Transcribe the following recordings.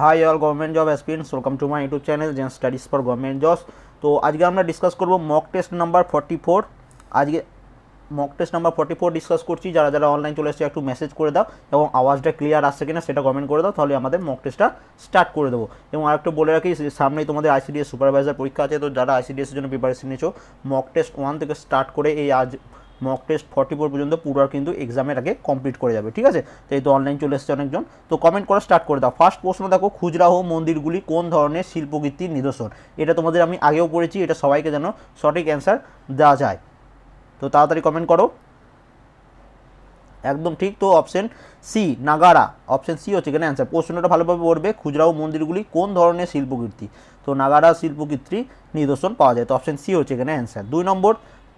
Hi all government job aspirants welcome to my YouTube channel gen studies for government jobs তো আজকে আমরা discuss করব mock test number forty four আজকে mock test number forty four discuss করছি, যারা যারা online চলে এসেছে, একটু মেসেজ করে দাও এবং আওয়াজটা ক্লিয়ার আসছে কিনা সেটা কমেন্ট করে দাও, তাহলে আমাদের মক টেস্টটা স্টার্ট করে দেবো। এবং আরেকটু বলে রাখি সামনেই তোমাদের আইসিডিএস সুপারভাইজার পরীক্ষা আছে, তো যারা আইসিডিএসের জন্য প্রিপারেশন নিচ্ছ মক টেস্ট ওয়ান থেকে স্টার্ট করে এই আজ মক টেস্ট ফর্টি ফোর পর্যন্ত পুরো কিন্তু এক্সামের আগে কমপ্লিট করে যাবে, ঠিক আছে? তো এই তো অনলাইন চলে এসেছে অনেকজন। তো কমেন্ট করা স্টার্ট করে দাও। ফার্স্ট প্রশ্ন দেখো খুচরাহ মন্দিরগুলি কোন ধরনের শিল্পকীর্তির নিদর্শন? এটা তোমাদের আমি আগেও পড়েছি, এটা সবাইকে যেন সঠিক অ্যান্সার দেওয়া যায়। তো তাড়াতাড়ি কমেন্ট করো। একদম ঠিক, তো option C Nagara. Option C হচ্ছে এখানে অ্যান্সার প্রশ্নটা ভালোভাবে পড়বে খুচরাও মন্দিরগুলি কোন ধরনের শিল্পকীর্তি? তো নাগারা শিল্পকীর্তি নিদর্শন পাওয়া যায়। তো অপশন সি হচ্ছে এখানে অ্যান্সার দুই নম্বর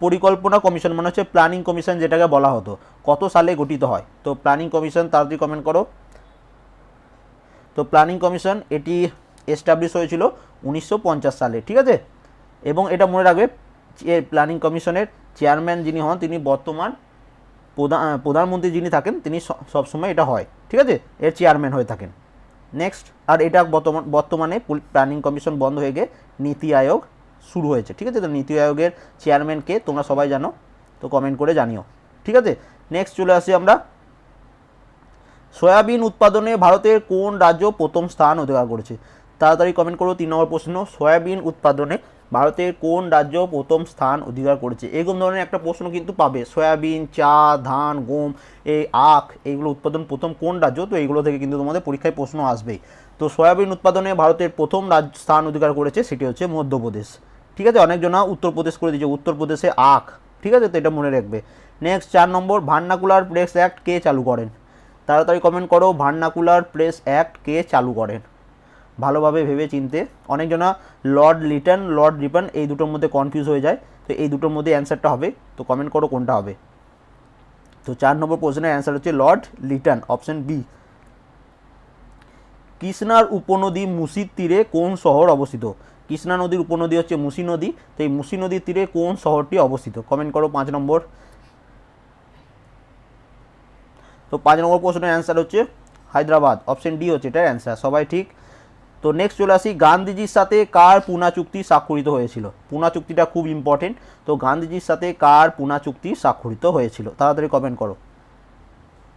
পরিকল্পনা কমিশন মানে হচ্ছে প্ল্যানিং কমিশন যেটাকে বলা হতো, কত সালে গঠিত হয়। তো প্ল্যানিং কমিশন তাড়াতাড়ি কমেন্ট করো। তো প্ল্যানিং কমিশন এটি এস্টাবলিশ হয়েছিল উনিশশো পঞ্চাশ সালে, ঠিক আছে? এবং এটা মনে রাখবে প্ল্যানিং কমিশনের চেয়ারম্যান যিনি হন, তিনি বর্তমান প্রধান প্রধানমন্ত্রী যিনি থাকেন, তিনি সবসময় এটা হয়, ঠিক আছে? এর চেয়ারম্যান হয়ে থাকেন। নেক্সট আর এটা বর্তমান, বর্তমানে প্ল্যানিং কমিশন বন্ধ হয়ে গিয়ে নীতি আয়োগ শুরু হয়েছে, ঠিক আছে? তো নীতি আয়োগের চেয়ারম্যানকে তোমরা সবাই জানো, তো কমেন্ট করে জানিও, ঠিক আছে? নেক্সট চলে আসি আমরা। সয়াবিন উৎপাদনে ভারতের কোন রাজ্য প্রথম স্থান অধিকার করেছে? তাড়াতাড়ি কমেন্ট করো, তিন নম্বর প্রশ্ন, সয়াবিন উৎপাদনে ভারতের কোন রাজ্য প্রথম স্থান অধিকার করেছে? এরকম ধরনের একটা প্রশ্ন কিন্তু পাবে। সয়াবিন, চা, ধান, গম, এই আখ, এইগুলো উৎপাদন প্রথম কোন রাজ্য? তো এইগুলো থেকে কিন্তু তোমাদের পরীক্ষায় প্রশ্ন আসবেই। তো সয়াবিন উৎপাদনে ভারতের প্রথম রাজ স্থান অধিকার করেছে সেটি হচ্ছে মধ্যপ্রদেশ। ঠিক আছে? অনেকজনা উত্তরপ্রদেশ করে দিয়েছে। উত্তরপ্রদেশে আখ। ঠিক আছে? তো এটা মনে রাখবে। নেক্সট চার নম্বর ভান্নাকুলার প্রেস অ্যাক্ট কে চালু করেন? তাড়াতাড়ি কমেন্ট করো ভার্নাকুলার প্রেস অ্যাক্ট কে চালু করেন? ভালোভাবে ভেবে চিনতে। অনেকজনা লর্ড লিটন লর্ড রিপন এই দুটোর মধ্যে কনফিউজ হয়ে যায়। তো এই দুটোর মধ্যে অ্যান্সারটা হবে। তো কমেন্ট করো কোনটা হবে। তো চার নম্বর প্রশ্নের অ্যান্সার হচ্ছে লর্ড লিটন অপশন বি কৃষ্ণার উপনদী মুসির তীরে কোন শহর অবস্থিত? কৃষ্ণা নদীর উপনদী হচ্ছে মুসি নদী। তো এই মুসি নদীর তীরে কোন শহরটি অবস্থিত? কমেন্ট করো পাঁচ নম্বর। তো পাঁচ নম্বর প্রশ্নের অ্যান্সার হচ্ছে হায়দ্রাবাদ। অপশন ডি হচ্ছে এটার অ্যান্সার সবাই ঠিক? তো নেক্সট চলে আসি। গান্ধীজির সাথে কার পুনা চুক্তি স্বাক্ষরিত হয়েছিল? পুনা চুক্তিটা খুব ইম্পর্টেন্ট তো গান্ধীজির সাথে কার পুনা চুক্তি স্বাক্ষরিত হয়েছিল? তাড়াতাড়ি কমেন্ট করো।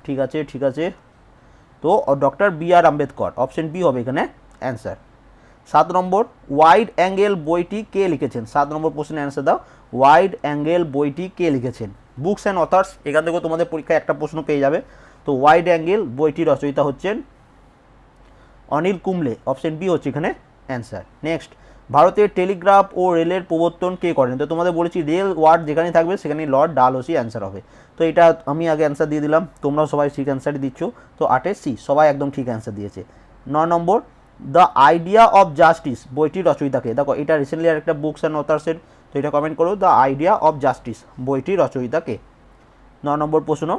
ঠিক আছে ঠিক আছে। তো doctor B R Ambedkar. Option B হবে এখানে অ্যান্সার সাত নম্বর ওয়াইড অ্যাঙ্গেল বইটি কে লিখেছেন? সাত নম্বর প্রশ্নের অ্যান্সার দাও। ওয়াইড অ্যাঙ্গেল বইটি কে লিখেছেন? বুকস অ্যান্ড অথার্স এখান থেকেও তোমাদের পরীক্ষায় একটা প্রশ্ন পেয়ে যাবে। তো ওয়াইড অ্যাঙ্গেল বইটির রচয়িতা হচ্ছেন অনিল কুমলে অপশন বি হচ্ছে এখানে অ্যান্সার নেক্সট ভারতের টেলিগ্রাফ ও রেলের প্রবর্তন কে করেন? তো তোমাদের বলেছি রেল ওয়ার্ড যেখানে থাকবে, সেখানে লর্ড ডালহসি অ্যান্সার হবে। তো এটা আমি আগে অ্যান্সার দিয়ে দিলাম। তোমরাও সবাই ঠিক অ্যান্সারই দিচ্ছ। তো আটের সি সবাই একদম ঠিক অ্যান্সার দিয়েছে। ন নম্বর দ্য আইডিয়া অফ জাস্টিস বইটির রচয়িতাকে। দেখো, এটা রিসেন্টলি আর একটা বুকস অ্যান্ড অথার্সের তো এটা কমেন্ট করো। দ্য আইডিয়া অফ জাস্টিস বইটির রচয়িতাকে। ন নম্বর প্রশ্ন।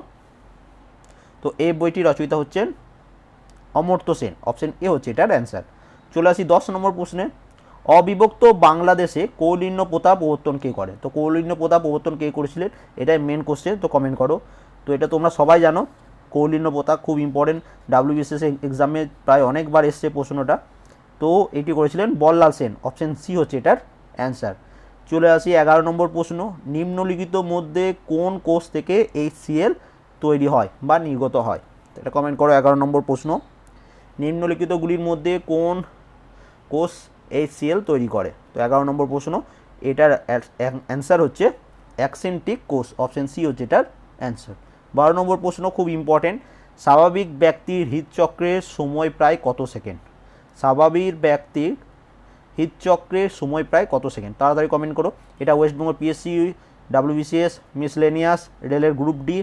তো এই বইটির রচয়িতা হচ্ছেন অমর্ত্য সেন। অপশন এ হচ্ছে এটার অ্যান্সার চলে আসি দশ নম্বর প্রশ্নে। অবিভক্ত বাংলাদেশে কৌলিন্য প্রথা প্রবর্তন কে করে? তো কৌলিন্য প্রথা প্রবর্তন কে করেছিলেন? এটাই মেন কোশ্চেন তো কমেন্ট করো। তো এটা তোমরা সবাই জানো। কৌলিন্য প্রথা খুব ইম্পর্টেন্ট ডাব্লিউবিএসএস এক্সামে প্রায় অনেকবার এসছে প্রশ্নটা। তো এটি করেছিলেন বল্লাল সেন। অপশন সি হচ্ছে এটার অ্যান্সার চলে আসি এগারো নম্বর প্রশ্ন। নিম্নলিখিত মধ্যে কোন কোষ থেকে এই সিএল তৈরি হয় বা নির্গত হয়? এটা কমেন্ট করো, এগারো নম্বর প্রশ্ন। নিম্নলিখিতগুলির মধ্যে কোন কোষ এইচসিএল তৈরি করে? তো এগারো নম্বর প্রশ্ন। এটার অ্যান্সার হচ্ছে অ্যাক্সেন্টিক কোষ। অপশন সি হচ্ছে এটার অ্যান্সার বারো নম্বর প্রশ্ন খুব ইম্পর্টেন্ট স্বাভাবিক ব্যক্তির হৃদচক্রের সময় প্রায় কত সেকেন্ড? স্বাভাবিক ব্যক্তির হৃদচক্রের সময় প্রায় কত সেকেন্ড? তাড়াতাড়ি কমেন্ট করো। এটা West Bengal PSC WBCS miscellaneous রেলের গ্রুপ ডি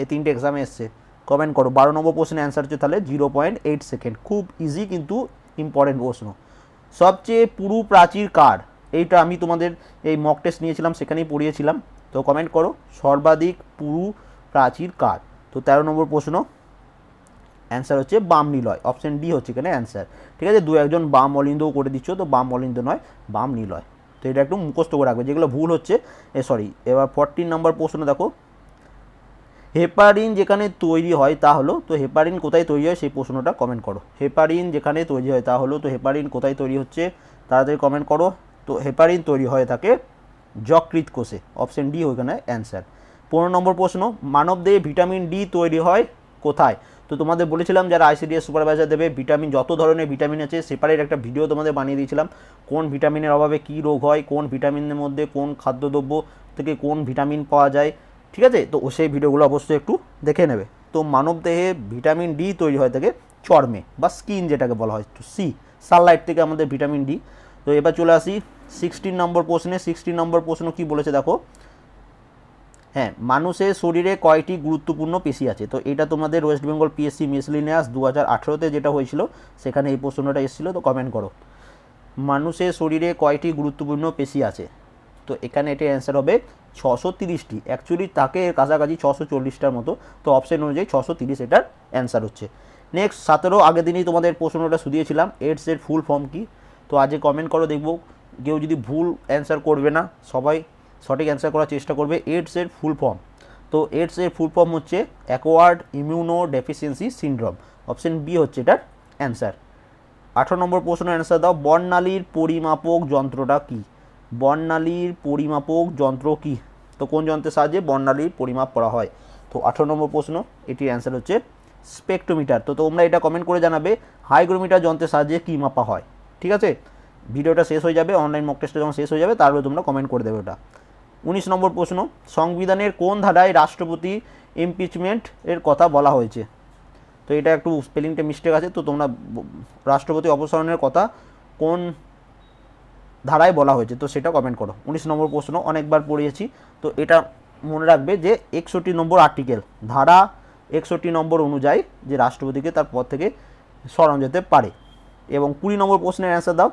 এই তিনটে এক্সামে এসছে। কমেন্ট করো। বারো নম্বর প্রশ্নের অ্যান্সার হচ্ছে তাহলে জিরো পয়েন্ট এইট সেকেন্ড। খুব ইজি কিন্তু ইম্পর্টেন্ট প্রশ্ন। সবচেয়ে পুরু প্রাচীর কার? এইটা আমি তোমাদের এই মক টেস্ট নিয়েছিলাম, সেখানেই পড়িয়েছিলাম। তো কমেন্ট করো। সর্বাধিক পুরু প্রাচীর কার? তো তেরো নম্বর প্রশ্ন অ্যান্সার হচ্ছে বাম নিলয়। অপশন ডি হচ্ছে এখানে অ্যান্সার ঠিক আছে দু একজন বাম অলিন্দও করে দিচ্ছ, তো বাম অলিন্দ নয়, বাম নিলয়। তো এটা একটু মুখস্থ করে রাখবে। যেগুলো ভুল হচ্ছে, এ সরি এবার ফোরটিন নম্বর প্রশ্ন দেখো। হেপারিন যেখানে তৈরি হয় তা হলো, তো হেপারিন কোথায় তৈরি হয় সেই প্রশ্নটা কমেন্ট করো। হেপারিন যেখানে তৈরি হয় তা হলো, তো হেপারিন কোথায় তৈরি হচ্ছে, তাড়াতাড়ি কমেন্ট করো। তো হেপারিন তৈরি হয়ে থাকে যকৃৎ কোষে। অপশন ডি ওইখানে অ্যান্সার পনেরো নম্বর প্রশ্ন মানবদেহে ভিটামিন ডি তৈরি হয় কোথায়? তো তোমাদের বলেছিলাম যারা আইসিডিএস সুপারভাইজার দেবে ভিটামিন যত ধরনের ভিটামিন আছে সেপারেট একটা ভিডিও তোমাদের বানিয়ে দিয়েছিলাম, কোন ভিটামিনের অভাবে কী রোগ হয়, কোন ভিটামিনের মধ্যে কোন খাদ্যদ্রব্য থেকে কোন ভিটামিন পাওয়া যায়, ঠিক আছে? তো সেই ভিডিওগুলো অবশ্যই একটু দেখে নেবে। তো মানবদেহে ভিটামিন ডি তৈরি হয় থাকে চর্মে, বা স্কিন যেটাকে বলা হয় তো সি সানলাইট থেকে আমাদের ভিটামিন ডি তো এবার চলে আসি সিক্সটিন নম্বর প্রশ্নে সিক্সটিন নম্বর প্রশ্ন কি বলেছে দেখো হ্যাঁ মানুষের শরীরে কয়টি গুরুত্বপূর্ণ পেশি আছে? তো এটা তোমাদের ওয়েস্ট বেঙ্গল পিএসসি মিসলিনিয়াস দু হাজার আঠেরোতে যেটা হয়েছিল, সেখানে এই প্রশ্নটা এসেছিল, তো কমেন্ট করো। মানুষের শরীরে কয়টি গুরুত্বপূর্ণ পেশি আছে? তো এখানে এটার অ্যান্সার হবে ছশো তিরিশটি। অ্যাকচুয়ালি তাকে এর কাছাকাছি ছশো চল্লিশটার মতো। তো অপশন অনুযায়ী ছশো তিরিশ এটার অ্যান্সার হচ্ছে। নেক্সট সতেরো, আগের দিনই তোমাদের প্রশ্নটা শুধিয়েছিলাম এইডসের ফুল ফর্ম কি? তো আজকে কমেন্ট করো, দেখব। কেউ যদি ভুল অ্যান্সার করবে না, সবাই সঠিক অ্যান্সার করার চেষ্টা করবে এইডসের ফুল ফর্ম তো এইডসের ফুল ফর্ম হচ্ছে acquired immuno deficiency syndrome option B হচ্ছে এটার অ্যান্সার আঠারো নম্বর প্রশ্নের অ্যান্সার দাও বর্ণালীর পরিমাপক যন্ত্রটা কি? বর্ণালীর পরিমাপক যন্ত্র কি? তো কোন যন্ত্রের সাহায্যে বর্ণালীর পরিমাপ করা হয়? তো আঠারো নম্বর প্রশ্ন, এটির অ্যান্সার হচ্ছে স্পেকট্রোমিটার তো তোমরা এটা কমেন্ট করে জানাবে হাইগ্রোমিটার যন্ত্রের সাহায্যে কী মাপা হয়। ঠিক আছে? ভিডিওটা শেষ হয়ে যাবে অনলাইন মক টেস্টটা যখন শেষ হয়ে যাবে, তারপরে তোমরা কমেন্ট করে দেবে ওটা। উনিশ নম্বর প্রশ্ন, সংবিধানের কোন ধারায় রাষ্ট্রপতি ইমপিচমেন্ট এর কথা বলা হয়েছে? তো এটা একটু স্পেলিংটা মিস্টেক আছে, তো তোমরা রাষ্ট্রপতি অপসারণের কথা কোন ধারায় বলা হয়েছে? তো সেটা কমেন্ট করো। উনিশ নম্বর প্রশ্ন, অনেকবার পড়িয়েছি, তো এটা মনে রাখবে যে একষট্টি নম্বর আর্টিকেল ধারা একষট্টি নম্বর অনুযায়ী যে রাষ্ট্রপতিকে তার পদ থেকে সরানো যেতে পারে। এবং কুড়ি নম্বর প্রশ্নের অ্যান্সার দাও,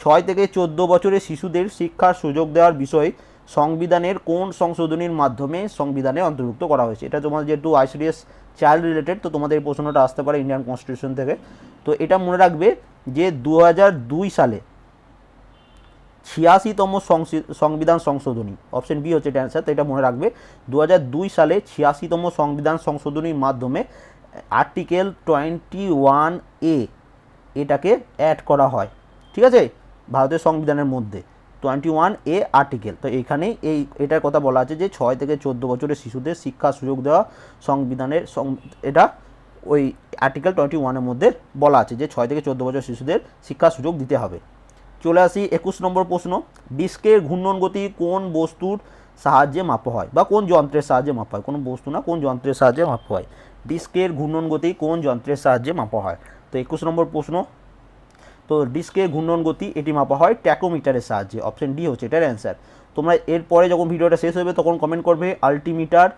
ছয় থেকে চোদ্দ বছরের শিশুদের শিক্ষার সুযোগ দেওয়ার বিষয়ে সংবিধানের কোন সংশোধনীর মাধ্যমে সংবিধানে অন্তর্ভুক্ত করা হয়েছে? এটা তোমাদের যেহেতু আইসিডিএস চাইল্ড রিলেটেড তো তোমাদের এই প্রশ্নটা আসতে পারে ইন্ডিয়ান কনস্টিটিউশন থেকে। তো এটা মনে রাখবে যে দু হাজার দুই সালে ছিয়াশিতম সংবিধান সংশোধনী অপশন বি হচ্ছে এটা অ্যান্সার তো এটা মনে রাখবে দু হাজার দুই সালে ছিয়াশিতম সংবিধান সংশোধনীর মাধ্যমে আর্টিকেল টোয়েন্টি ওয়ান এ এটাকে অ্যাড করা হয়। ঠিক আছে? ভারতের সংবিধানের মধ্যে। Twenty one A article. তো এখানেই এই, এটার কথা বলা আছে যে ছয় থেকে চোদ্দ বছরের শিশুদের শিক্ষার সুযোগ দেওয়া সংবিধানের এটা ওই আর্টিকেল টোয়েন্টি ওয়ানের মধ্যে বলা আছে যে ছয় থেকে চোদ্দ বছর শিশুদের শিক্ষার সুযোগ দিতে হবে। চলে আসি একুশ নম্বর প্রশ্ন ডিস্কের ঘূর্ণন গতি কোন বস্তুর সাহায্যে মাপা হয় বা কোন যন্ত্রের সাহায্যে মাপা হয়? কোনো বস্তু না, কোন যন্ত্রের সাহায্যে মাপা হয়? ডিস্কের ঘূর্ণন গতি কোন যন্ত্রের সাহায্যে মাপা হয়? তো একুশ নম্বর প্রশ্ন তো ডিস্কের ঘূর্ণন গতি, এটি মাপা হয় ট্যাকোমিটারের সাহায্যে। অপশন ডি হচ্ছে এটার অ্যান্সার তোমরা এরপরে যখন ভিডিওটা শেষ হবে, তখন কমেন্ট করবে আল্টিমিটার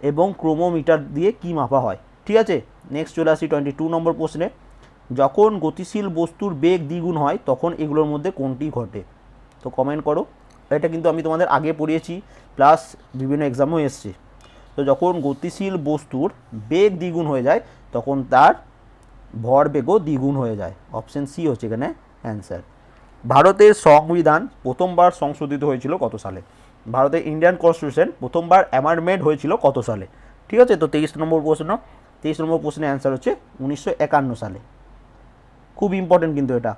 এবং ক্রোমোমিটার দিয়ে কি মাপা হয়। ঠিক আছে? নেক্সট চলে আসি টোয়েন্টি টু নম্বর প্রশ্নে। যখন গতিশীল বস্তুর বেগ দ্বিগুণ হয়, তখন এগুলোর মধ্যে কোনটি ঘটে? তো কমেন্ট করো। এটা কিন্তু আমি তোমাদের আগে পড়িয়েছি প্লাস বিভিন্ন এক্সামও এসছে। তো যখন গতিশীল বস্তুর বেগ দ্বিগুণ হয়ে যায়, তখন তার ভরবেগও দ্বিগুণ হয়ে যায়। অপশন সি হচ্ছে এখানে অ্যান্সার ভারতের সংবিধান প্রথমবার সংশোধিত হয়েছিল কত সালে? ভারতের ইন্ডিয়ান কনস্টিটিউশন প্রথমবার অ্যামেন্ডমেন্ট হয়েছিল কত সালে? ঠিক আছে, তো তেইশ নম্বর প্রশ্ন। তেইশ নম্বর প্রশ্নের অ্যান্সার হচ্ছে উনিশশো একান্ন সালে। খুব ইম্পর্টেন্ট কিন্তু এটা।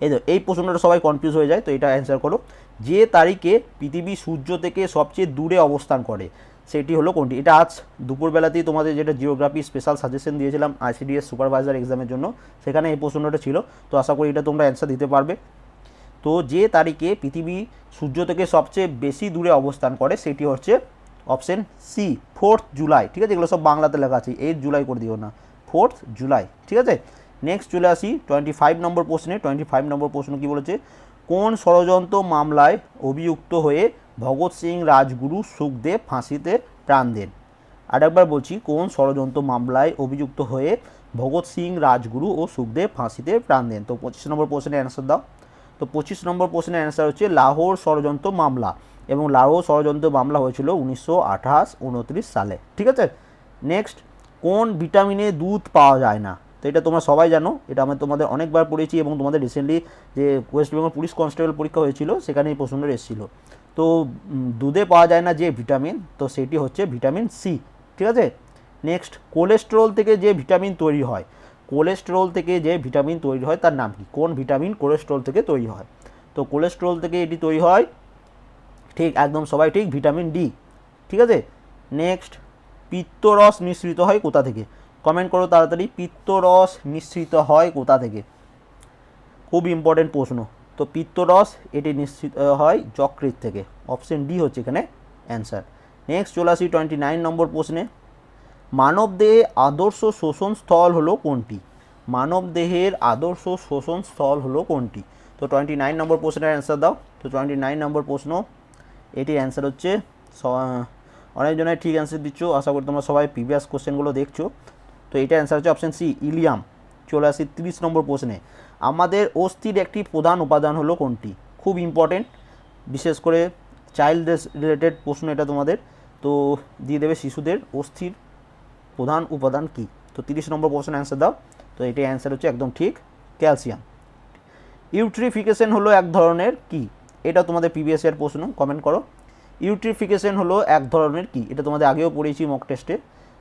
এই তো এই প্রশ্নটা সবাই কনফিউজ হয়ে যায়, তো এটা অ্যান্সার করো। যে তারিখে পৃথিবী সূর্য থেকে সবচেয়ে দূরে অবস্থান করে সেটি হলো কোনটি? এটা আজ দুপুরবেলাতেই তোমাদের যেটা জিওগ্রাফি স্পেশাল সাজেশন দিয়েছিলাম আইসিডিএস সুপারভাইজার এক্সামের জন্য, সেখানে এই প্রশ্নটা ছিল। তো আশা করি এটা তোমরা অ্যান্সার দিতে পারবে। তো যে তারিখে পৃথিবী সূর্য থেকে সবচেয়ে বেশি দূরে অবস্থান করে, সেটি হচ্ছে অপশন সি ফোর্থ জুলাই ঠিক আছে? এগুলো সব বাংলাতে লেখা আছে এইট জুলাই করে দিও না। ফোর্থ জুলাই ঠিক আছে? নেক্সট চলে আসি টোয়েন্টি ফাইভ নম্বর প্রশ্নে। টোয়েন্টি ফাইভ নম্বর প্রশ্ন কী বলেছে? কোন ষড়যন্ত্র মামলায় অভিযুক্ত হয়ে ভগৎ সিং রাজগুরু সুখদেব ফাঁসিতে প্রাণ দেন। আরেকবার বলছি, কোন ষড়যন্ত্র মামলায় অভিযুক্ত হয়ে ভগৎ সিং রাজগুরু ও সুখদেব ফাঁসিতে প্রাণ দেন? তো পঁচিশ নম্বর প্রশ্নের অ্যান্সার দাও। তো পঁচিশ নম্বর প্রশ্নের অ্যান্সার হচ্ছে, লাহোর ষড়যন্ত্র মামলা এবং লাহোর ষড়যন্ত্র মামলা হয়েছিল উনিশশো আঠাশ উনত্রিশ সালে। ঠিক আছে? নেক্সট কোন ভিটামিনে দুধ পাওয়া যায় না? তো এটা তোমরা সবাই জানো, এটা আমি তোমাদের অনেকবার পড়েছি এবং তোমাদের রিসেন্টলি যে ওয়েস্ট বেঙ্গল পুলিশ কনস্টেবল পরীক্ষা হয়েছিল, সেখানে এই প্রশ্নটা এসেছিল। তো দুধে পাওয়া যায় না যে ভিটামিন, তো সেটি হচ্ছে ভিটামিন সি, ঠিক আছে? নেক্সট কোলেস্টেরল থেকে যে ভিটামিন তৈরি হয় কোলেস্টেরল থেকে যে ভিটামিন তৈরি হয়, তার নাম কি? কোন ভিটামিন কোলেস্টেরল থেকে তৈরি হয়? তো কোলেস্টেরল থেকে এটি তৈরি হয়, ঠিক একদম সবাই ঠিক, ভিটামিন ডি, ঠিক আছে? নেক্সট পিত্তরস মিশ্রিত হয় কোথা থেকে? কমেন্ট করো তাড়াতাড়ি, পিত্তরস মিশ্রিত হয় কোথা থেকে? খুব ইম্পর্টেন্ট প্রশ্ন। তো পিত্তরস, এটি নিশ্চিত হয় যকৃত থেকে। অপশন ডি হচ্ছে এখানে অ্যান্সার নেক্সট চলে আসি টোয়েন্টি নাইন নম্বর প্রশ্নে। মানবদেহে আদর্শ শোষণ স্থল হলো কোনটি? মানবদেহের আদর্শ শোষণ স্থল হলো কোনটি? তো টোয়েন্টি নাইন নম্বর প্রশ্নের অ্যান্সার দাও। তো টোয়েন্টি নাইন নম্বর প্রশ্ন এটির অ্যান্সার হচ্ছে অনেকজনের ঠিক অ্যান্সার দিচ্ছ। আশা করি তোমরা সবাই প্রিভিয়াস কোশ্চেনগুলো দেখছ। তো এটা অ্যান্সার হচ্ছে অপশন সি ইলিয়াম। চলে আসি তিরিশ নম্বর প্রশ্নে। আমাদের অস্থির একটি প্রধান উপাদান হলো কোনটি? খুব ইম্পর্টেন্ট বিশেষ করে চাইল্ড রিলেটেড প্রশ্ন এটা তোমাদের। তো দিয়ে দেবে শিশুদের অস্থির প্রধান উপাদান কি? তো তিরিশ নম্বর প্রশ্নের অ্যান্সার দাও। তো এটাই অ্যান্সার হচ্ছে একদম ঠিক ক্যালসিয়াম ইউট্রিফিকেশন হলো এক ধরনের কি? এটা তোমাদের প্রিভিয়াস প্রশ্ন কমেন্ট করো। ইউট্রিফিকেশন হলো এক ধরনের কি? এটা তোমাদের আগেও পড়েছি মক টেস্টে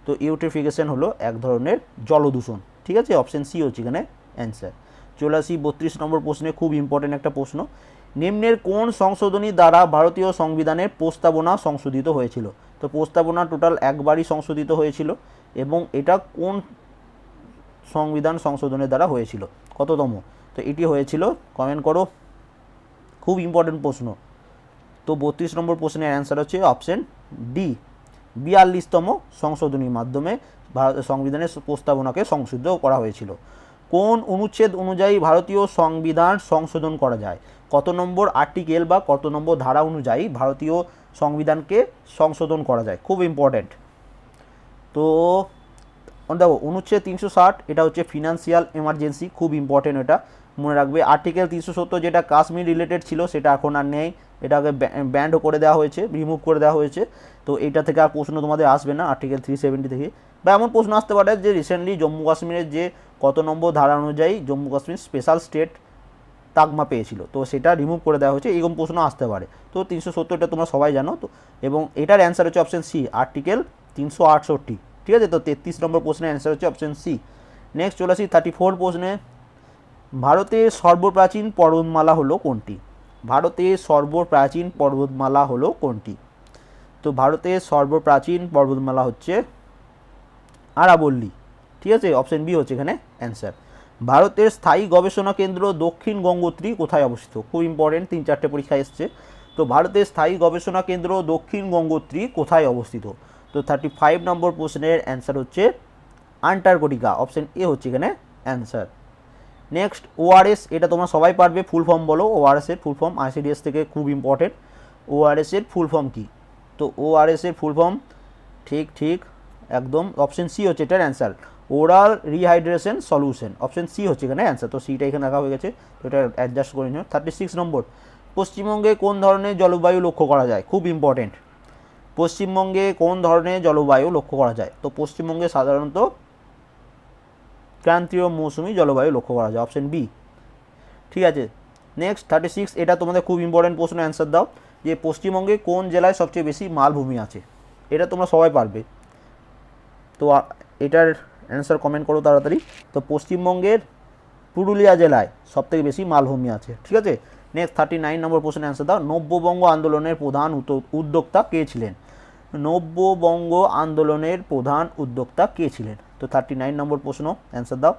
তো ইউট্রিফিকেশন হলো এক ধরনের জলদূষণ। ঠিক আছে? অপশান সি হচ্ছে এখানে অ্যান্সার চলে আসি বত্রিশ নম্বর প্রশ্নে, খুব ইম্পর্টেন্ট একটা প্রশ্ন। নিম্নের কোন সংশোধনী দ্বারা ভারতীয় সংবিধানের প্রস্তাবনা সংশোধিত হয়েছিল? তো প্রস্তাবনা টোটাল একবারই সংশোধিত হয়েছিল এবং এটা কোন সংবিধান সংশোধনের দ্বারা হয়েছিল? কততম? তো এটি হয়েছিল কমেন্ট করো, খুব ইম্পর্টেন্ট প্রশ্ন। তো বত্রিশ নম্বর প্রশ্নের অ্যান্সার হচ্ছে অপশন ডি বিয়াল্লিশতম সংশোধনীর মাধ্যমে ভারত সংবিধানের প্রস্তাবনাকে সংশোধিত করা হয়েছিল। কোন অনুচ্ছেদ অনুযায়ী ভারতীয় সংবিধান সংশোধন করা যায়? কত নম্বর আর্টিকেল বা কত নম্বর ধারা অনুযায়ী ভারতীয় সংবিধানকে সংশোধন করা যায়? খুব ইম্পর্ট্যান্ট তো দেখো, অনুচ্ছেদ তিনশো ষাট, এটা হচ্ছে ফিনান্সিয়াল এমার্জেন্সি খুব ইম্পর্টেন্ট এটা। মনে রাখবে, আর্টিকেল তিনশো সত্তর যেটা কাশ্মীর রিলেটেড ছিল, সেটা এখন আর নেই। এটাকে ব্যান্ড করে দেওয়া হয়েছে রিমুভ করে দেওয়া হয়েছে। তো এটা থেকে আর প্রশ্ন তোমাদের আসবে না আর্টিকেল থ্রি সেভেন্টি থেকে। বা এমন প্রশ্ন আসতে পারে যে রিসেন্টলি জম্মু কাশ্মীরের যে কত নম্বর ধারা অনুযায়ী জম্মু কাশ্মীর স্পেশাল স্টেট তাকমা পেয়েছিল, তো সেটা রিমুভ করে দেওয়া হয়েছে, এরকম প্রশ্ন আসতে পারে। তো তিনশো সত্তরটা তোমরা সবাই জানো, তো এবং এটার অ্যান্সার হচ্ছে অপশন সি আর্টিকেল তিনশো আটষট্টি। ঠিক আছে? তো তেত্রিশ নম্বর প্রশ্নের অ্যান্সার হচ্ছে অপশন সি নেক্সট চলে আসি থার্টি ফোর প্রশ্নে, ভারতের সর্বপ্রাচীন পর্বতমালা হলো কোনটি? ভারতের সর্বপ্রাচীন পর্বতমালা হলো কোনটি? তো ভারতের সর্বপ্রাচীন পর্বতমালা হচ্ছে আরাবল্লী। ঠিক আছে? অপশন বি হচ্ছে এখানে অ্যান্সার ভারতের স্থায়ী গবেষণা কেন্দ্র দক্ষিণ গঙ্গোত্রী কোথায় অবস্থিত? খুব ইম্পর্টেন্ট তিন চারটে পরীক্ষা এসছে। তো ভারতের স্থায়ী গবেষণা কেন্দ্র দক্ষিণ গঙ্গোত্রী কোথায় অবস্থিত? তো থার্টি ফাইভ নম্বর প্রশ্নের অ্যান্সার হচ্ছে আন্টার্কটিকা। অপশন এ হচ্ছে এখানে অ্যান্সার নেক্সট ওআরএস এটা তোমরা সবাই পারবে ফুল ফর্ম বলো ওআরএস এর ফুল ফর্ম আইসিডিএস থেকে খুব ইম্পর্টেন্ট ওআরএস এর ফুল ফর্ম কি? তো ওআরএস এর ফুল ফর্ম ঠিক ঠিক, একদম অপশন সি হচ্ছে এটার answer oral rehydration solution option C হচ্ছে এখানে অ্যান্সার তো সিটা এখানে রাখা হয়ে গেছে, তো এটা অ্যাডজাস্ট করে নিও। থার্টি সিক্স নম্বর, পশ্চিমবঙ্গে কোন ধরনের জলবায়ু লক্ষ্য করা যায়? খুব ইম্পর্টেন্ট পশ্চিমবঙ্গে কোন ধরনের জলবায়ু লক্ষ্য করা যায়? তো পশ্চিমবঙ্গে সাধারণত ক্রান্তীয় মৌসুমি জলবায়ু লক্ষ্য করা যায় অপশন বি ঠিক আছে নেক্সট থার্টি সিক্স এটা তোমাদের খুব ইম্পর্টেন্ট প্রশ্ন অ্যান্সার দাও, যে পশ্চিমবঙ্গে কোন জেলায় সবচেয়ে বেশি মালভূমি আছে? এটা তোমরা সবাই পারবে। তো এটার অ্যান্সার কমেন্ট করো তাড়াতাড়ি। তো পশ্চিমবঙ্গের পুরুলিয়া জেলায় সবথেকে বেশি মালভূমি আছে, ঠিক আছে? নেক্সট থার্টি নাইন নম্বর প্রশ্নের অ্যান্সার দাও, নব্যবঙ্গ আন্দোলনের প্রধান উদ্যোক্তা কে ছিলেন? নব্যবঙ্গ আন্দোলনের প্রধান উদ্যোক্তা কে ছিলেন? তো থার্টি নাইন নম্বর প্রশ্ন অ্যান্সার দাও।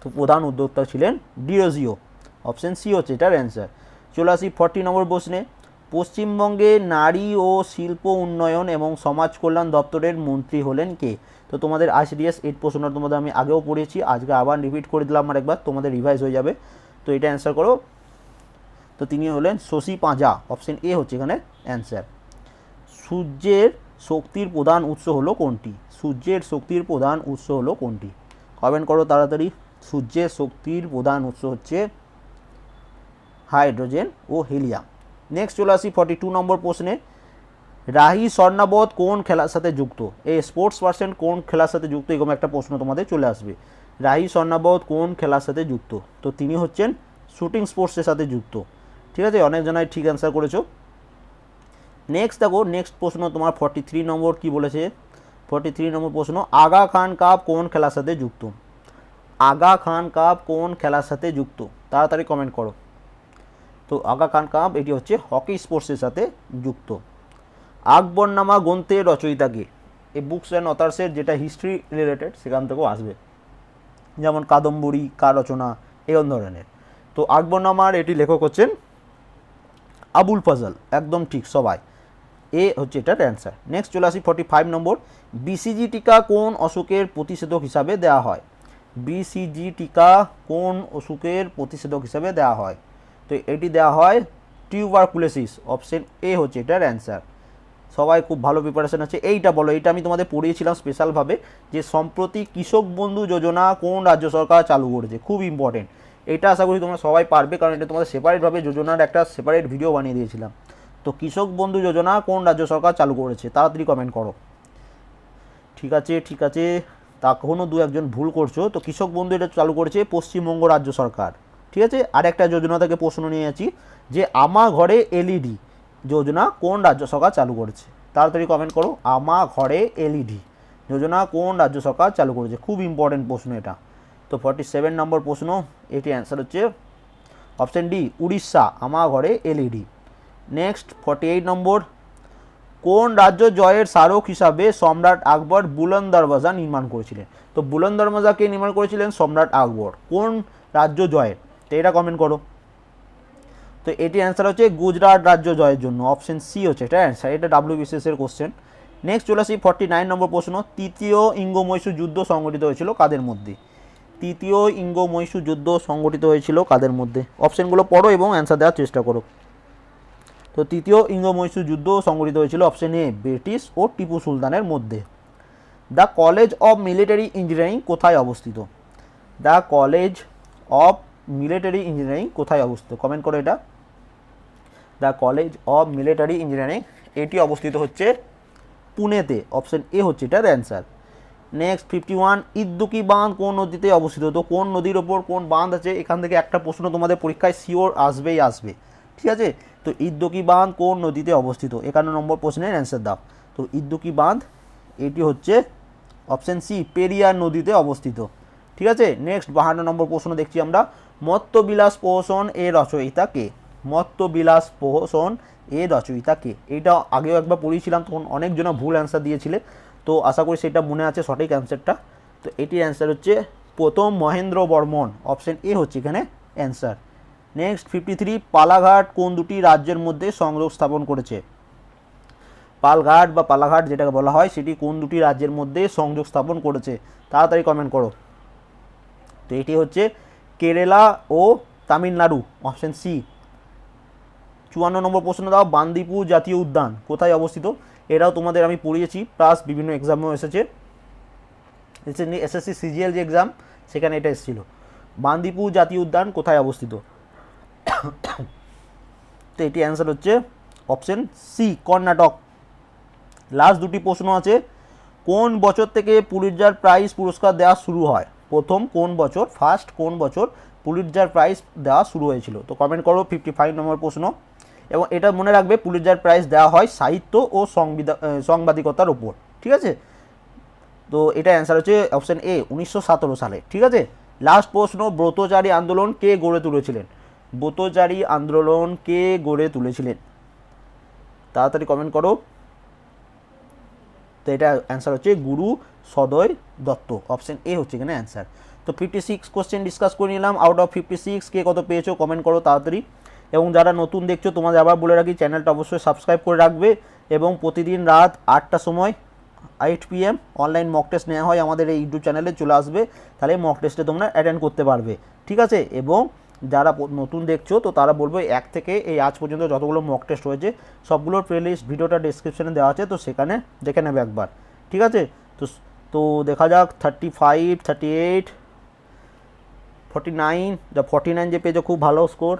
তো প্রধান উদ্যোক্তা ছিলেন ডিওজিও অপশন সি হচ্ছে এটার অ্যান্সার চলে আসি ফর্টি নম্বর প্রশ্নে। পশ্চিমবঙ্গে নারী ও শিল্প উন্নয়ন এবং সমাজ কল্যাণ দপ্তরের মন্ত্রী হলেন কে? তো তোমাদের আইসিডিএস এইট প্রশ্নটা তোমাদের আমি আগেও পড়েছি আজকে আবার রিপিট করে দিলাম আর একবার, তোমাদের রিভাইজ হয়ে যাবে। তো এটা অ্যান্সার করো। তো তিনি হলেন শশী পাঁজা অপশন এ হচ্ছে এখানে অ্যান্সার সূর্যের শক্তির প্রধান উৎস হলো কোনটি? সূর্যের শক্তির প্রধান উৎস হলো কোনটি? কমেন্ট করো তাড়াতাড়ি। সূর্যের শক্তির প্রধান উৎস হচ্ছে হাইড্রোজেন ও হিলিয়াম। নেক্সট চলে আসি ফর্টি টু নম্বর প্রশ্নে। রাহি স্বর্ণাবধ কোন খেলার সাথে যুক্ত? এই স্পোর্টস পার্সন কোন খেলার সাথে যুক্ত? এরকম একটা প্রশ্ন তোমাদের চলে আসবে। রাহি স্বর্ণাবধ কোন খেলার সাথে যুক্ত? তো তিনি হচ্ছেন শুটিং স্পোর্টসের সাথে যুক্ত। ঠিক আছে? অনেক জনাই ঠিক অ্যান্সার করেছ। নেক্সট দেখো নেক্সট প্রশ্ন তোমার ফর্টি থ্রি নম্বর কি বলেছে? ফর্টি থ্রি নম্বর প্রশ্ন, আগা খান কাপ কোন খেলার সাথে যুক্ত? আগা খান কাপ কোন খেলার সাথে যুক্ত? তাড়াতাড়ি কমেন্ট করো। তো আগা খান কাপ এটি হচ্ছে হকি স্পোর্টসের সাথে যুক্ত। আকবরনামা গ্রন্থের রচয়িতাকে এই বুকস অ্যান্ড অথার্সের যেটা হিস্ট্রি রিলেটেড সেখান থেকেও আসবে। যেমন কাদম্বরী কার রচনা এরকম ধরনের। তো আকবরনামার এটি লেখক হচ্ছেন আবুল ফজল, একদম ঠিক সবাই। এ হচ্ছে এটার অ্যান্সার নেক্সট চলে আসি ফর্টি ফাইভ নম্বর বিসিজি টিকা কোন অসুখের প্রতিষেধক হিসাবে দেওয়া হয়? বিসিজি টিকা কোন অসুখের প্রতিষেধক হিসাবে দেওয়া হয়? তো এটি দেওয়া হয় টিউবারকুলোসিস অপশন এ হচ্ছে এটার অ্যান্সার সবাই খুব ভালো প্রিপারেশন আছে। এইটা বলো, এইটা আমি তোমাদের পড়িয়েছিলাম স্পেশালভাবে যে সম্প্রতি কৃষক বন্ধু যোজনা কোন রাজ্য সরকার চালু করেছে, খুব ইম্পর্টেন্ট এটা আশা করি তোমরা সবাই পারবে, কারণ এটা তোমাদের সেপারেটভাবে যোজনার একটা সেপারেট ভিডিও বানিয়ে দিয়েছিলাম। তো কৃষক বন্ধু যোজনা কোন রাজ্য সরকার চালু করেছে? তাড়াতাড়ি কমেন্ট করো। ঠিক আছে ঠিক আছে। তা কখনো দু একজন ভুল করছ, তো কৃষক বন্ধু এটা চালু করেছে পশ্চিমবঙ্গ রাজ্য সরকার। ঠিক আছে? আর একটা যোজনা থেকে প্রশ্ন নিয়ে আছি যে আমা ঘরে এলইডি যোজনা কোন রাজ্য সরকার চালু করেছে? তাড়াতাড়ি কমেন্ট করো, আমা ঘরে এলইডি যোজনা কোন রাজ্য সরকার চালু করেছে? খুব ইম্পর্টেন্ট প্রশ্ন এটা। তো ফর্টি সেভেন নম্বর প্রশ্ন, এটি অ্যান্সার হচ্ছে অপশন ডি উড়িষ্যা, আমা ঘরে এলইডি নেক্সট ফর্টি এইট নম্বর। কোন রাজ্য জয়ের স্মারক হিসাবে সম্রাট আকবর বুলন দরওয়াজা নির্মাণ করেছিলেন? তো বুলন দরওয়াজা কে নির্মাণ করেছিলেন? সম্রাট আকবর। কোন রাজ্য জয়ের? তো এটা কমেন্ট করো। তো এটি অ্যান্সার হচ্ছে গুজরাট রাজ্য জয়ের জন্য। অপশন সি হচ্ছে এটা অ্যান্সার এটা ডাব্লিউবিসিএস এর কোশ্চেন নেক্সট চলে আসি ফর্টি নাইন নম্বর প্রশ্ন। তৃতীয় ইঙ্গ মহীশূর যুদ্ধ সংগঠিত হয়েছিল কাদের মধ্যে? তৃতীয় ইঙ্গ মহীশূর যুদ্ধ সংগঠিত হয়েছিল কাদের মধ্যে? অপশনগুলো পড়ো এবং অ্যান্সার দেওয়ার চেষ্টা করো। তো তৃতীয় ইঙ্গ মহীশূর যুদ্ধ সংগঠিত হয়েছিল অপশন এ, ব্রিটিশ ও টিপু সুলতানের মধ্যে। The college of military engineering কোথায় অবস্থিত? The college of military engineering কোথায় অবস্থিত? কমেন্ট করো এটা। The college of military engineering, এটি অবস্থিত হচ্ছে পুনেতে। অপশন এ হচ্ছে এটার answer next fifty one Idukki বাঁধ কোন নদীতে অবস্থিত? তো কোন নদীর ওপর কোন বাঁধ আছে? এখান থেকে একটা প্রশ্ন তোমাদের পরীক্ষায় শিওর আসবেই আসবে। ঠিক আছে? তো ইদ্দুকি বাঁধ কোন নদীতে অবস্থিত? একান্ন নম্বর প্রশ্নের অ্যান্সার দাও। তো ইদ্দুকি বাঁধ, এটি হচ্ছে অপশন সি পেরিয়ার নদীতে অবস্থিত। ঠিক আছে? নেক্সট বাহান্ন নম্বর প্রশ্ন দেখছি আমরা। মত্তবিলাস প্রহসন এর রচয়িতা কে? মত্তবিলাস প্রহসন এর রচয়িতা কে? এটা আগেও একবার পড়িয়েছিলাম, তখন অনেকজন ভুল অ্যান্সার দিয়েছিলে। তো আশা করি সেটা মনে আছে সঠিক অ্যান্সারটা তো এটির অ্যান্সার হচ্ছে প্রথম মহেন্দ্র বর্মন। অপশন এ হচ্ছে এখানে answer next fifty three Palghat কোন দুটি রাজ্যের মধ্যে সংযোগ স্থাপন করেছে? পালঘাট বা পালাঘাট যেটাকে বলা হয়, সেটি কোন দুটি রাজ্যের মধ্যে সংযোগ স্থাপন করেছে? তাড়াতাড়ি কমেন্ট করো। তো এটি হচ্ছে কেরালা ও তামিলনাড়ু অপশন সি চুয়ান্ন নম্বর প্রশ্ন দাও বান্দিপুর জাতীয় উদ্যান, কোথায় অবস্থিত? এটাও তোমাদের আমি পড়িয়েছি প্লাস বিভিন্ন এক্সামেও এসেছে। এসএসসি সিজিএল যে এক্সাম সেখানে এটা এসেছিল। বান্দিপুর জাতীয় উদ্যান কোথায় অবস্থিত? তো এটি অ্যান্সার হচ্ছে অপশন সি কর্ণাটক। লাস্ট দুটি প্রশ্ন আছে, কোন বছর থেকে পুলিটজার প্রাইজ পুরস্কার দেওয়া শুরু হয়? প্রথম কোন বছর ফার্স্ট কোন বছর পুলিটজার প্রাইজ দেওয়া শুরু হয়েছিল? তো কমেন্ট করো ফিফটি ফাইভ নম্বর প্রশ্ন। এবং এটা মনে রাখবে, পুলিটজার প্রাইজ দেওয়া হয় সাহিত্য ও সংবিধা সাংবাদিকতার ওপর ঠিক আছে? তো এটা অ্যান্সার হচ্ছে অপশন এ উনিশশো সতেরো সালে। ঠিক আছে? লাস্ট প্রশ্ন, ব্রতচারী আন্দোলন কে গড়ে তুলেছিলেন? ব্রতচারী আন্দোলন কে গড়ে তুলেছিলেন। তাড়াতাড়ি কমেন্ট করো। তো এটা অ্যান্সার হচ্ছে গুরু সদয় দত্ত। অপশন এ হচ্ছে এখানে অ্যান্সার তো ফিফটি সিক্স কোশ্চেন ডিসকাস করে নিলাম। আউট অফ ফিফটি সিক্স কে কত পেয়েছ কমেন্ট করো তাড়াতাড়ি। এবং যারা নতুন দেখছ, তোমাদের আবার বলে রাখি চ্যানেলটা অবশ্যই সাবস্ক্রাইব করে রাখবে। এবং প্রতিদিন রাত আটটার সময় eight PM online mock test নেওয়া হয় আমাদের এই ইউটিউব চ্যানেলে চলে আসবে। তাহলে মক টেস্টে তোমরা অ্যাটেন্ড করতে পারবে। ঠিক আছে? এবং যারা নতুন দেখছ, তো তারা বলব এক থেকে এই আজ পর্যন্ত যতগুলো মক টেস্ট হয়েছে সবগুলোর প্লেলিস্ট ভিডিওটা ডিসক্রিপশানে দেওয়া আছে, তো সেখানে দেখে নেবে একবার। ঠিক আছে? তো তো দেখা যাক thirty five thirty eight forty nine যা ফর্টি নাইন যে পেয়েছে, খুব ভালো স্কোর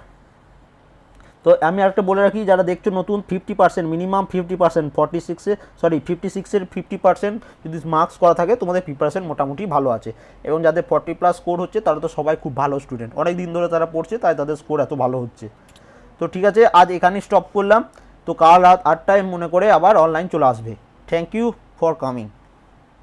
তো আমি আরেকটা বলে রাখি, যারা দেখছ নতুন fifty percent minimum fifty percent forty সিক্সে সরি ফিফটি সিক্সের ফিফটি পার্সেন্ট যদি মার্কস করা থাকে, তোমাদের প্রিপারেশন মোটামুটি ভালো আছে। এবং যাদের ফর্টি প্লাস স্কোর হচ্ছে, তারা তো সবাই খুব ভালো স্টুডেন্ট অনেক দিন ধরে তারা পড়ছে, তাই তাদের স্কোর এত ভালো হচ্ছে। তো ঠিক আছে, আজ এখানেই স্টপ করলাম। তো কাল রাত আটটায় মনে করে আবার অনলাইন চলে আসবে। Thank you for coming